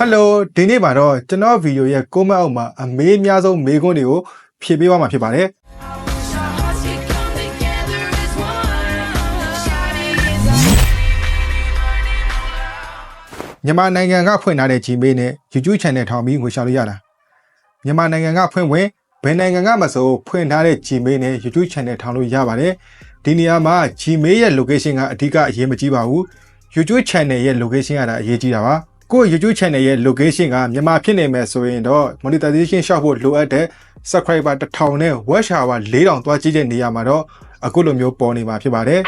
ဟယ်လိုဒီနေ့မှာတော့ကျွန်တော်ဗီဒီယိုရဲ့ comment အောက်မှာအမေးအများဆုံးမေးခွန်းတွေကိုဖြေပေးသွားမှာဖြစ်ပါတယ် Wish our hearts could come together as one. Shawty is a မြန်မာနိုင်ငံကဖွင့်ထားတဲ့ Gmail နဲ့ YouTube channel ထောင်ပြီးငွေရှာလို့ရတာမြန်မာနိုင်ငံကဖွင့်ဝင်ဘယ်နိုင်ငံကမဆိုဖွင့်ထားတဲ့ Gmail နဲ့ YouTube channel ထောင်လို့ရပါတယ်ဒီနေရာမှာ Gmail ရဲ့ location ကအဓိကအရေးမကြီးပါဘူး YouTube channel ရဲ့ location ကဒါအရေးကြီးတာပါ ကိုယ့် YouTube channel ရဲ့ location ကမြန်မာဖြစ်နေမယ်ဆိုရင်တော့ monetization ရှောက်ဖို့လိုအပ်တဲ့ subscriber 1000နဲ့ watch hour 4000သွားကြည့်တဲ့နေရာမှာတော့အခုလိုမျိုးပေါ်နေမှာဖြစ်ပါတယ်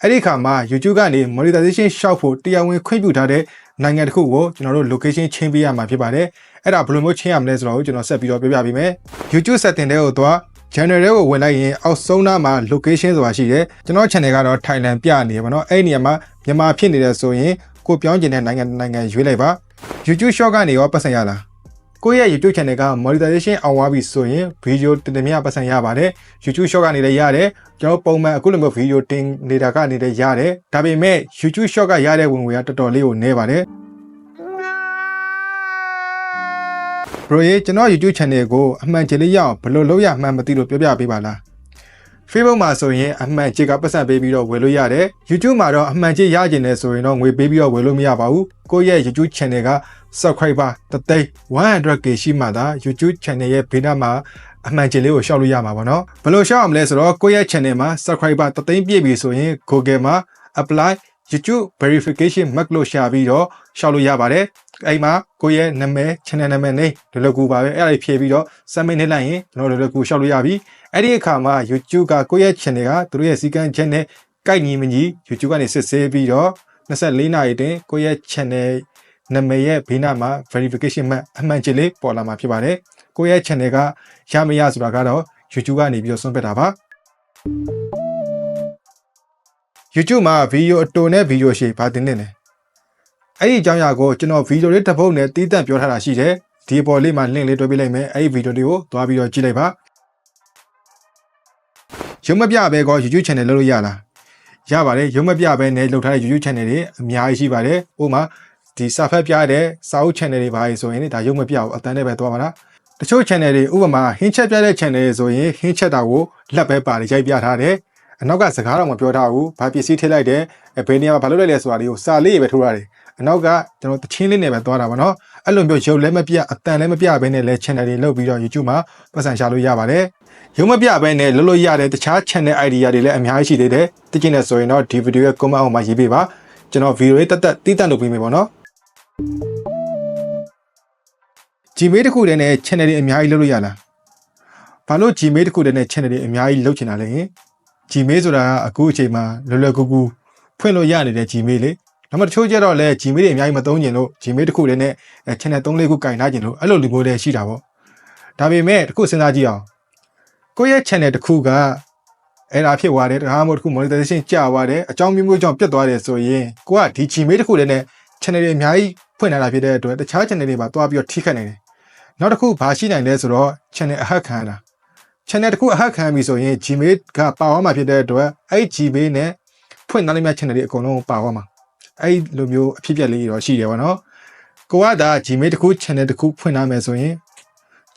အဲ့ဒီအခါမှာ YouTube ကနေ monetization ရှောက်ဖို့တရားဝင်ခွင့်ပြုထားတဲ့နိုင်ငံတစ်ခုကိုကျွန်တော်တို့ location ချင်းပေးရမှာဖြစ်ပါတယ်။အဲ့ဒါဘယ်လိုမျိုးချင်းရမလဲဆိုတော့ကျွန်တော်ဆက်ပြီးတော့ပြောပြပေးမယ်။ YouTube setting တွေကိုသွား channel တွေကိုဝင်လိုက်ရင်အောက်ဆုံးနားမှာ location ဆိုတာရှိတယ်။ကျွန်တော် channel ကတော့ Thailand ပြနေပါတော့။အဲ့ဒီနေရာမှာမြန်မာဖြစ်နေတယ်ဆိုရင် ကိုပြောင်းကျင်တဲ့နိုင်ငံတစ်နိုင်ငံရွေးလိုက်ပါ။ YouTube short ကနေရောပတ်စံရလား။ကိုယ့်ရဲ့ YouTube channel က monetization အောင်သွားပြီဆိုရင် video တင်တင်မြပတ်စံရပါတယ် YouTube short ကနေလည်းရတယ်ကျွန်တော်ပုံမှန်အခုလိုမျိုး video တင်နေတာကနေလည်းရတယ်ဒါပေမဲ့ YouTube short ကရတဲ့ဝင်ငွေကတော်တော်လေးကိုနည်းပါတယ် bro ရေကျွန်တော် YouTube channel ကိုအမှန်ကြလေးရအောင်ဘယ်လိုလုပ်ရမှန်းမသိလို့ပြောပြပေးပါလား Facebook မှာဆိုရင်အမှန်ကြေကပတ်စံပေးပြီးတော့ဝယ်လို့ရတယ် YouTube မှာတော့အမှန်ကြေရကျင်တယ်ဆိုရင်တော့ငွေပေးပြီးတော့ဝယ်လို့မရပါဘူးကိုယ့်ရဲ့ YouTube channel က subscriber တသိန်း 100k ရှိမှသာ YouTube channel ရဲ့ဘေးနားမှာအမှန်ကြေလေးကိုရှောက်လို့ရမှာပေါ့နော်ဘယ်လိုရှောက်အောင်လဲဆိုတော့ကိုယ့်ရဲ့ channel မှာ subscriber တသိန်းပြည့်ပြီဆိုရင် Google မှာ apply YouTube verification mark လို့ရှာပြီးတော့ရှောက်လို့ရပါတယ် အဲ့မှာကိုယ့်ရဲ့နာမည် channel နာမည်နဲ့လောလောကူပါပဲအဲ့ဒါလေးဖြည့်ပြီးတော့ submit နှိပ်လိုက်ရင်ကျွန်တော်လောလောကူရှောက်လို့ရပြီအဲ့ဒီအခါမှာ YouTube ကကိုယ့်ရဲ့ channel ကသူတို့ရဲ့စီကံချက်နဲ့ကိုက်ညီမညီ YouTube ကနေစစ်ဆေးပြီးတော့24နာရီတင်ကိုယ့်ရဲ့ channel နာမည်ရဲ့ဘေးနားမှာ verification mark အမှန်ချစ်လေးပေါ်လာမှာဖြစ်ပါတယ်ကိုယ့်ရဲ့ channel ကရမရဆိုတာကတော့ YouTube ကနေပြီးတော့ဆွန့်ပစ်တာပါ YouTube မှာဗီဒီယိုအတိုနဲ့ဗီဒီယိုရှည်ဘာတင်နေလဲ အဲ့ဒီအကြောင်းအရာကိုကျွန်တော်ဗီဒီယိုလေးတစ်ပုတ်နဲ့တီးတန့်ပြောထားတာရှိတယ်ဒီအပေါ်လေးမှာ link လေးတွဲပေးလိုက်မယ်အဲ့ဒီဗီဒီယိုလေးကိုသွားပြီးတော့ကြည့်လိုက်ပါရုံမပြပဲကော YouTube channel လုပ်လို့ရလားရပါတယ်ရုံမပြပဲနဲ့လုပ်ထားတဲ့ YouTube channel တွေအများကြီးရှိပါတယ်ဥပမာဒီစာဖတ်ပြတဲ့စာအုပ် channel တွေပါဆိုရင်ဒါရုံမပြဘူးအတန်းနဲ့ပဲသွားပါလားတချို့ channel တွေဥပမာဟင်းချက်ပြတဲ့ channel တွေဆိုရင်ဟင်းချက်တာကိုလက်ပဲပါတယ်ရိုက်ပြထားတယ်အနောက်ကစကားတော့မပြောထားဘူးဘာပစ္စည်းထည့်လိုက်တယ်အဲဘယ်နေရာမှာဘာလုပ်လိုက်လဲဆိုတာလေးကိုစာလေးပဲထိုးထားတယ် အနောက်ကကျွန်တော်တချင်းလေးနဲ့ပဲသွားတာပါနော်အဲ့လိုမျိုးရုပ်လည်းမပြအတန်လည်းမပြဘဲနဲ့လဲ channel တွေလုပ်ပြီးတော့ YouTube မှာပတ်စံရှာလို့ရပါတယ်ရုံမပြဘဲနဲ့လုပ်လို့ရတဲ့တခြား channel idea တွေလည်းအများကြီးရှိသေးတယ်သိချင်တယ်ဆိုရင်တော့ဒီ video ရဲ့ comment အောက်မှာရေးပေးပါကျွန်တော် video လေးတက်တက်တီးတန့်လုပ်ပေးမယ်ပေါ့နော် Gmail တစ်ခုတည်းနဲ့ channel တွေအများကြီးလုပ်လို့ရလားဘာလို့ Gmail တစ်ခုတည်းနဲ့ channel တွေအများကြီးလုပ်ချင်တာလဲဟင် Gmail ဆိုတာကအခုအချိန်မှာလွယ်လွယ်ကူကူဖွင့်လို့ရနေတဲ့ Gmail လေ ဒါမှတချို့ကျတော့လဲ Gmail တွေအများကြီးမသုံးကျင်လို့ Gmail တစ်ခုတည်းနဲ့အဲ channel 3လေးခုကင်ထားကျင်လို့အဲ့လိုလူမျိုးတွေရှိတာပေါ့ဒါပေမဲ့တစ်ခုစဉ်းစားကြည့်အောင်ကိုယ့်ရဲ့ channel တစ်ခုကအဲ့ဒါဖြစ်သွားတယ်တခါမှတစ်ခု monetization ကျသွားတယ်အကြောင်းမျိုးမျိုးကြောင့်ပြတ်သွားတယ်ဆိုရင်ကိုကဒီ Gmail တစ်ခုတည်းနဲ့ channel တွေအများကြီးဖွင့်လာတာဖြစ်တဲ့အတွက်တခြား channel တွေပါတွားပြီးတော့ထိခိုက်နေတယ်နောက်တစ်ခုဘာရှိနိုင်လဲဆိုတော့ channel အဟက်ခံရတာ channel တစ်ခုအဟက်ခံပြီဆိုရင် Gmail ကပါသွားမှာဖြစ်တဲ့အတွက်အဲ့ Gmail နဲ့ဖွင့်ထားလိုက်မှ channel တွေအကုန်လုံးပါသွားမှာ အဲ့လိုမျိုးအဖြစ်အပျက်လေးတွေတော့ရှိတယ်ဗောနော်ကိုကဒါ Gmail တစ်ခု channel တစ်ခုဖွင့်ထားမယ်ဆိုရင်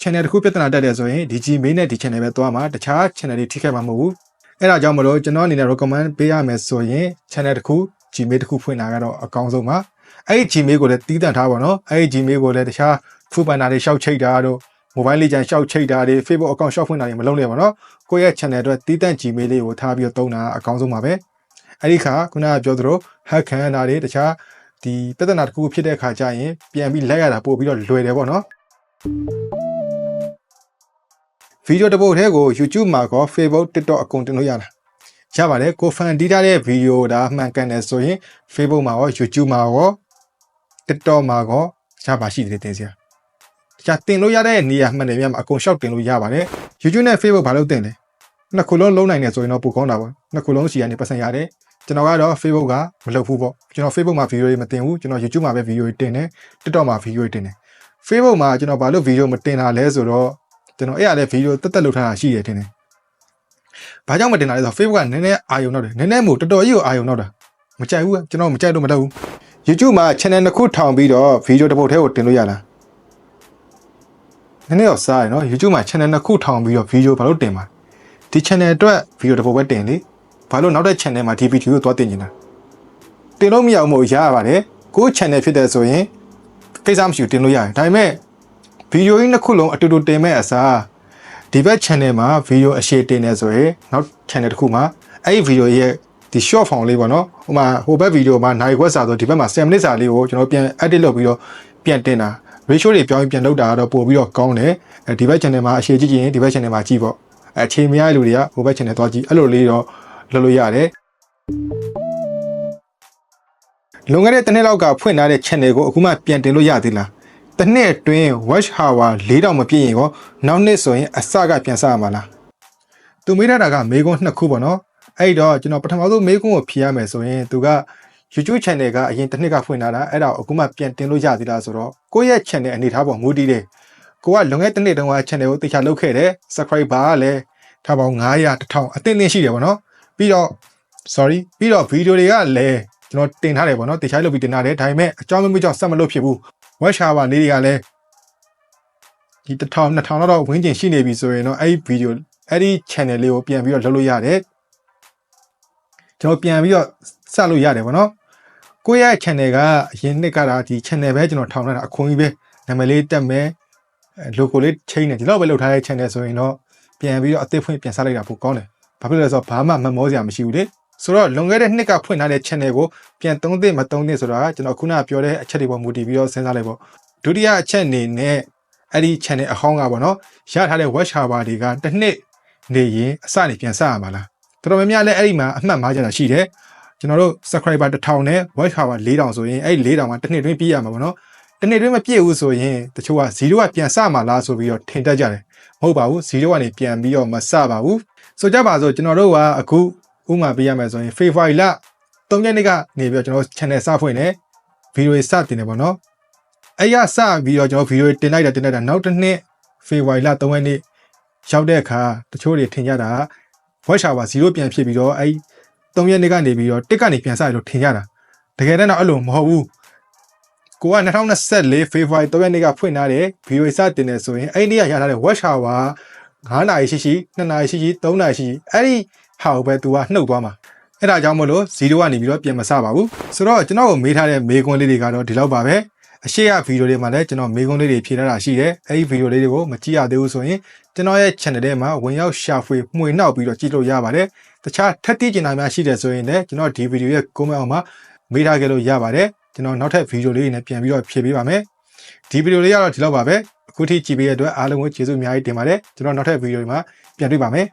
channel တစ်ခုပြဿနာတက်တယ်ဆိုရင်ဒီ Gmail နဲ့ဒီ channel ပဲသွားမှာတခြား channel တွေထိခိုက်မှာမဟုတ်ဘူးအဲ့ဒါကြောင့်မလို့ကျွန်တော်အနေနဲ့ recommend ပေးရမယ်ဆိုရင် channel တစ်ခု Gmail တစ်ခုဖွင့်တာကတော့အကောင်းဆုံးပါအဲ့ဒီ Gmail ကိုလည်းတီးတန့်ထားပါတော့အဲ့ဒီ Gmail ကိုလည်းတခြား food banner တွေရှောက်ချိတ်တာတို့ mobile legend ရှောက်ချိတ်တာတွေ Facebook account ရှောက်ဖွင့်တာတွေမလုပ်နဲ့ပါတော့ကိုယ့်ရဲ့ channel အတွက်တီးတန့် Gmail လေးကိုထားပြီးတော့သုံးတာအကောင်းဆုံးပါပဲ အဲ့ဒီခါခုနကပြောသလို hack ခံရတာတွေတခြားဒီပြဿနာတစ်ခုဖြစ်တဲ့အခါကျရင်ပြန်ပြီးလိုက်ရတာပို့ပြီးတော့လွယ်တယ်ပေါ့နော်ဗီဒီယိုတစ်ပုတ်တည်းကို YouTube မှာကော Facebook TikTok အကုန်တင်လို့ရတာရပါတယ်ကိုဖန်တီးထားတဲ့ဗီဒီယိုဒါမှန်ကန်တယ်ဆိုရင် Facebook မှာရော YouTube မှာရော TikTok မှာရောရပါရှိတယ်တင်စရာ။ကြာတင်လို့ရတဲ့နေရာမှန်တယ်များမှာအကုန်ရှောက်တင်လို့ရပါတယ်။ YouTube နဲ့ Facebook ဘာလို့တင်လဲ။နှစ်ခုလုံးလုံးနိုင်တယ်ဆိုရင်တော့ပိုကောင်းတာပေါ့။နှစ်ခုလုံးစီကနေပတ်စံရတယ်။ ကျွန်တော်ကတော့ Facebook ကမလုပ်ဘူးပေါ့။ကျွန်တော် Facebook မှာဗီဒီယိုတွေမတင်ဘူး။ကျွန်တော် YouTube မှာပဲဗီဒီယိုတွေတင်တယ်။ TikTok မှာဗီဒီယိုတွေတင်တယ်။ Facebook မှာကျွန်တော်ဘာလို့ဗီဒီယိုမတင်တာလဲဆိုတော့ကျွန်တော်အဲ့ရလဲဗီဒီယိုတက်တက်လုပ်ထားတာရှိတယ်တင်တယ်။ဘာကြောင့်မတင်တာလဲဆိုတော့ Facebook ကနည်းနည်းအာယုံတော့တယ်။နည်းနည်းမို့တော်တော်ကြီးကိုအာယုံတော့တာ။မကြိုက်ဘူးကျွန်တော်မကြိုက်လို့မလုပ်ဘူး။ YouTube မှာ channel တစ်ခုထောင်ပြီးတော့ဗီဒီယိုတစ်ပုတ်ထဲကိုတင်လို့ရလားနည်းနည်းတော့စားရနော် YouTube မှာ channel နှစ်ခုထောင်ပြီးတော့ဗီဒီယိုဘာလို့တင်မှာဒီ channel အတွက်ဗီဒီယိုတစ်ပုတ်ပဲတင်လေ ဘာလို့နောက်တဲ့ channel မှာဒီဗီဒီယိုကိုသွားတင်နေတာတင်လို့မရဘူးမို့ရရပါတယ်ကိုယ့် channel ဖြစ်တဲ့ဆိုရင်ကိစ္စမရှိဘူးတင်လို့ရတယ်ဒါပေမဲ့ဗီဒီယိုကြီးနှစ်ခုလုံးအတူတူတင်မဲ့အစားဒီဘက် channel မှာဗီဒီယိုအရှည်တင်နေဆိုရင်နောက် channel တစ်ခုမှာအဲ့ဒီဗီဒီယိုရဲ့ဒီ short form လေးပေါ့နော်ဟိုမှာဟိုဘက်ဗီဒီယိုမှာနိုင်ခွက်စာဆိုဒီဘက်မှာ7 minute စာလေးကိုကျွန်တော်ပြန် edit လုပ်ပြီးတော့ပြန်တင်တာ ratio တွေပြောင်းပြီးပြန်လုပ်တာကတော့ပို့ပြီးတော့ကောင်းတယ်အဲဒီဘက် channel မှာအရှည်ကြည့်ကြည့်ရင်ဒီဘက် channel မှာကြည့်ပေါ့အဲအချိန်မရတဲ့လူတွေကဟိုဘက် channel သွားကြည့်အဲ့လိုလေးတော့ လုပ်လို့ရတယ်လွန်ခဲ့တဲ့တစ်နှစ်လောက်ကဖွင့်ထားတဲ့ channel ကိုအခုမှပြန်တင်လို့ရသေးလားတစ်နှစ်အတွင်း watch hour 4000မပြည့်ရင်ရောနောက်နှစ်ဆိုရင်အစကပြန်စရမှာလားသူမေးထားတာကမေးခွန်းနှစ်ခုပေါ့နော်အဲ့တော့ကျွန်တော်ပထမဆုံးမေးခွန်းကိုဖြေရမယ်ဆိုရင်သူက YouTube channel ကအရင်တစ်နှစ်ကဖွင့်ထားတာအဲ့ဒါကိုအခုမှပြန်တင်လို့ရသေးလားဆိုတော့ကိုယ့်ရဲ့ channel အနေထားပေါ်မူတည်တယ်ကိုကလွန်ခဲ့တဲ့တစ်နှစ်တုန်းက channel ကိုတေချာလုပ်ခဲ့တယ် subscriber ကလည်းထားပေါင်း900 1000အသင့်အသင့်ရှိတယ်ပေါ့နော် ပြီးတော့ sorry ပြီးတော့ video တွေကလည်းကျွန်တော်တင်ထားတယ်ပေါ့နော်တေချာလုပ်ပြီးတင်ထားတယ်ဒါပေမဲ့အကြောင်းမျိုးကြောင့်ဆက်မလုပ်ဖြစ်ဘူး watch hour လေးတွေကလည်းဒီ1000 2000လောက်တော့ဝင်းကျင်ရှိနေပြီဆိုရင်တော့အဲ့ဒီ video အဲ့ဒီ channel လေးကိုပြန်ပြီးတော့လုပ်လို့ရတယ်ကျွန်တော်ပြန်ပြီးတော့စလို့ရတယ်ပေါ့နော်ကိုယ့်ရဲ့ channel ကအရင်နှစ်ကတာဒီ channel ပဲကျွန်တော်ထောင်ထားတာအခွန်ကြီးပဲနာမည်လေးတက်မယ်အဲ logo လေးချိန်နေဒီလောက်ပဲလုပ်ထားတဲ့ channel ဆိုရင်တော့ပြန်ပြီးတော့အသစ်ဖွင့်ပြန်ဆက်လိုက်တာပိုကောင်းတယ် ဘာဖြစ်လို့လဲဆိုတော့ဘာမှမမောစရာမရှိဘူးလေဆိုတော့လွန်ခဲ့တဲ့နှစ်ကဖွင့်ထားတဲ့ channel ကိုပြန်သုံးသင့်မသုံးသင့်ဆိုတာကကျွန်တော်ခုနကပြောတဲ့အချက်တွေပေါ်မူတည်ပြီးတော့စဉ်းစားလိုက်ပေါ့ဒုတိယအချက်အနေနဲ့အဲ့ဒီ channel အဟောင်းကပေါ့နော်ရထားတဲ့ watch hour တွေကတစ်နှစ်နေရင်အစနေပြန်ဆက်ရမှာလားတော်တော်များများလည်းအဲ့ဒီမှာအမှတ်မှားကြတာရှိတယ်ကျွန်တော်တို့ subscriber 1000နဲ့ watch hour 4000ဆိုရင်အဲ့ဒီ4000မှာတစ်နှစ်တွင်းပြည့်ရမှာပေါ့နော်တစ်နှစ်တွင်းမပြည့်ဘူးဆိုရင်တချို့က0ကပြန်စမှာလားဆိုပြီးတော့ထင်တတ်ကြတယ်မဟုတ်ပါဘူး0ကနေပြန်ပြီးတော့မစပါဘူး ဆိုကြပါစို့ကျွန်တော်တို့ကအခုဥမာပေးရမယ်ဆိုရင် February လ3ရက်နေ့ကနေပြီးတော့ကျွန်တော် channel စဖွင့်နေဗီဒီယိုစတင်နေပေါ့နော်အဲ့ရစပြီးတော့ကျွန်တော်ဗီဒီယိုတင်လိုက်တာတင်လိုက်တာနောက်တစ်နှစ် February လ3ရက်နေ့ရောက်တဲ့အခါတချို့တွေထင်ကြတာ watch hour 0ပြန်ဖြစ်ပြီးတော့အဲ့3ရက်နေ့ကနေပြီးတော့တစ်ကနေပြန်စရလို့ထင်ကြတာတကယ်တမ်းတော့အဲ့လိုမဟုတ်ဘူးကိုက2024 February 3ရက်နေ့ကဖွင့်ထားတဲ့ video စတင်နေဆိုရင်အဲ့ဒီနေ့ကရထားတဲ့ watch hour 9နာရီရှိရှိ2နာရီရှိရှိ3နာရီရှိရှိအဲ့ဒီဟာကိုပဲ तू ကနှုတ်သွားမှာအဲ့ဒါကြောင့်မလို့0ကနေပြီးတော့ပြန်မစပါဘူးဆိုတော့ကျွန်တော်ကိုမေးထားတဲ့မေးခွန်းလေးတွေကတော့ဒီလောက်ပါပဲအရှိရဗီဒီယိုတွေမှာလည်းကျွန်တော်မေးခွန်းလေးတွေဖြေထားတာရှိတယ်အဲ့ဒီဗီဒီယိုလေးတွေကိုမကြည့်ရသေးဘူးဆိုရင်ကျွန်တော်ရဲ့ channel ထဲမှာဝင်ရောက်ရှာဖွေမှွေနှောက်ပြီးတော့ကြည့်လို့ရပါတယ်တခြားထပ်တိကျင်တာများရှိတယ်ဆိုရင်လည်းကျွန်တော်ဒီဗီဒီယိုရဲ့ comment အောက်မှာမေးထားခဲ့လို့ရပါတယ်ကျွန်တော်နောက်ထပ်ဗီဒီယိုလေးတွေနဲ့ပြန်ပြီးတော့ဖြည့်ပေးပါမယ်ဒီဗီဒီယိုလေးကတော့ဒီလောက်ပါပဲ အခုထိကြည့်ပေးတဲ့အတွက်အားလုံးကိုကျေးဇူးအများကြီးတင်ပါတယ်ကျွန်တော်နောက်ထပ်ဗီဒီယိုတွေမှာပြန်တွေ့ပါမယ်